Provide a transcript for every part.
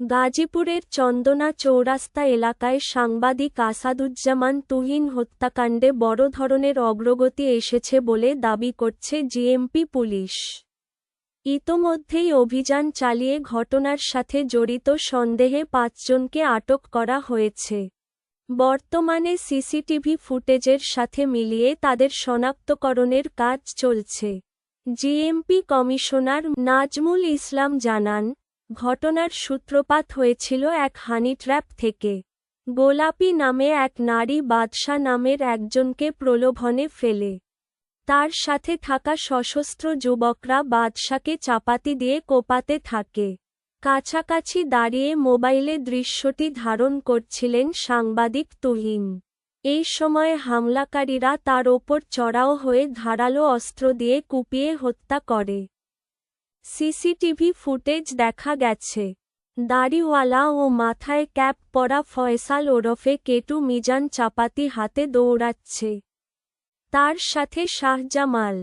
গাজীপুরের চন্দনা চৌরাস্তা এলাকায় সাংবাদিক আসাদুজ্জামান তুহিন হত্যাকাণ্ডে বড় ধরনের অগ্রগতি এসেছে বলে দাবি করছে জিএমপি পুলিশ। ইতোমধ্যেই অভিযান চালিয়ে ঘটনার সাথে জড়িত সন্দেহে পাঁচজনকে আটক করা হয়েছে। বর্তমানে সিসিটিভি ফুটেজের সাথে মিলিয়ে তাদের শনাক্তকরণের কাজ চলছে। জিএমপি কমিশনার নাজমুল ইসলাম জানান ঘটনার সূত্রপাত হয়েছিল এক হানি ট্র্যাপ থেকে। গোলাপি নামে এক নারী বাদশা নামের একজনকে প্রলোভনে ফেলে। তার সাথে থাকা সশস্ত্র যুবকরা বাদশাকে চাপাতি দিয়ে কোপাতে থাকে। কাছাকাছি দাঁড়িয়ে মোবাইলে দৃশ্যটি ধারণ করছিলেন সাংবাদিক তুহিন। এই সময় হামলাকারীরা তার ওপর চড়াও হয়ে ধারালো অস্ত্র দিয়ে কুপিয়ে হত্যা করে। সিসিটিভি ফুটেজ দেখা গেছে। দাড়িওয়ালা ও মাথায় ক্যাপ পরা ফয়সাল ওরফে কেটু মিজান চাপাতি হাতে দৌড়াচ্ছে। তার সাথে শাহজামাল।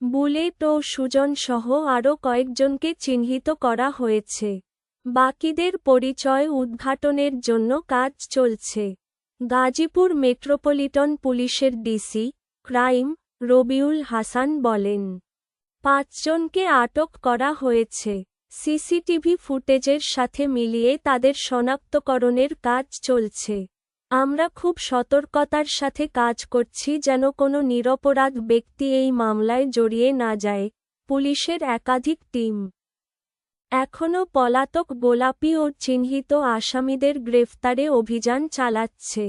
বুলেট ও সুজন সহ আরও কয়েকজনকে চিহ্নিত করা হয়েছে। বাকিদের পরিচয় উদ্ঘাটনের জন্য কাজ চলছে। গাজীপুর মেট্রোপলিটন পুলিশের ডিসি, ক্রাইম, রবিউল হাসান বলেন। পাঁচজনকে আটক করা হয়েছে। সিসিটিভি ফুটেজের সাথে মিলিয়ে তাদের শনাক্তকরণের কাজ চলছে। আমরা খুব সতর্কতার সাথে কাজ করছি যেন কোনো নিরপরাধ ব্যক্তি এই মামলায় জড়িয়ে না যায়, পুলিশের একাধিক টিম। এখনও পলাতক গোলাপি ও চিহ্নিত আসামিদের গ্রেফতারে অভিযান চালাচ্ছে।